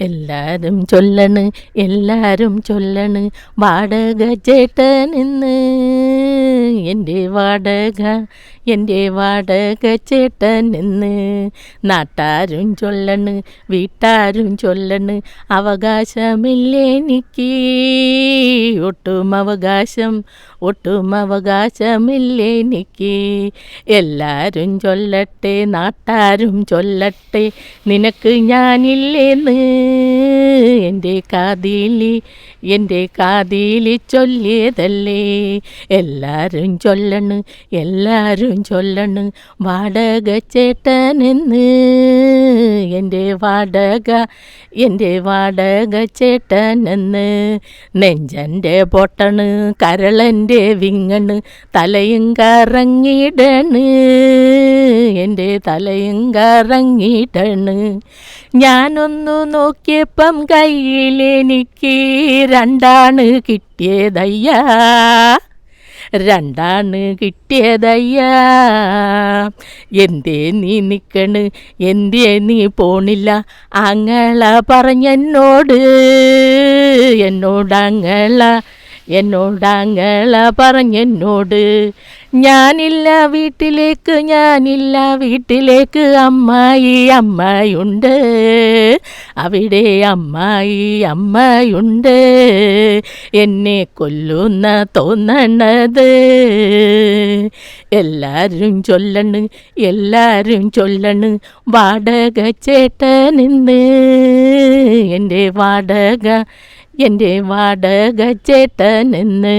എല്ലാരും ചൊല്ലണ് എല്ലാരും ചൊല്ലണ് വാടക ചേട്ടനെന്ന് എന്റെ വാടക എന്റെ വാടക ചേട്ടനെന്ന് നാട്ടാരും ചൊല്ലണ് വീട്ടാരും ചൊല്ലണ് അവകാശമില്ലേ എനിക്ക്? ഒട്ടും അവകാശം ഒട്ടും അവകാശമില്ലേ എനിക്ക്? എല്ലാരും ചൊല്ലട്ടെ നാട്ടാരും ചൊല്ലട്ടെ നിനക്ക് ഞാനില്ലേന്ന്. എന്റെ കാതിലി എന്റെ കാതിലി ചൊല്ലിയതല്ലേ. എല്ലാരും ചൊല്ലണ് എല്ലാരും ചൊല്ലണ് വാടക ചേട്ടനെന്ന്. എന്റെ വാടക എന്റെ വാടക ചേട്ടനെന്ന്. നെഞ്ചന്റെ പൊട്ടണ് കരളന്റെ വിങ്ങണ് തലയും കറങ്ങിടണ്. എന്റെ തലയും കറങ്ങിടണ്. ഞാനൊന്നു നോക്കിയപ്പം കയ്യിലെനിക്ക് രണ്ടാണ് കിട്ടിയതയ്യാ. രണ്ടാണ് കിട്ടിയതയ്യാ. എന്തേ നീ നിക്കണ്? എന്തേ നീ പോണില്ല? അങ്ങള പറഞ്ഞെന്നോട്. എന്നോട് അങ്ങള എന്നോട് അങ്ങള പറഞ്ഞെന്നോട്. ഞാനില്ല വീട്ടിലേക്ക് ഞാനില്ല വീട്ടിലേക്ക്. അമ്മായി അമ്മയുണ്ട് അവിടെ അമ്മായി അമ്മയുണ്ട് എന്നെ കൊല്ലുന്ന തോന്നണത്. എല്ലാരും ചൊല്ലണ് എല്ലാരും ചൊല്ലണ്. വാടക ചേട്ടനെന്ന്. എന്റെ വാടക എന്റെ വാടക ചേട്ടനെന്ന്.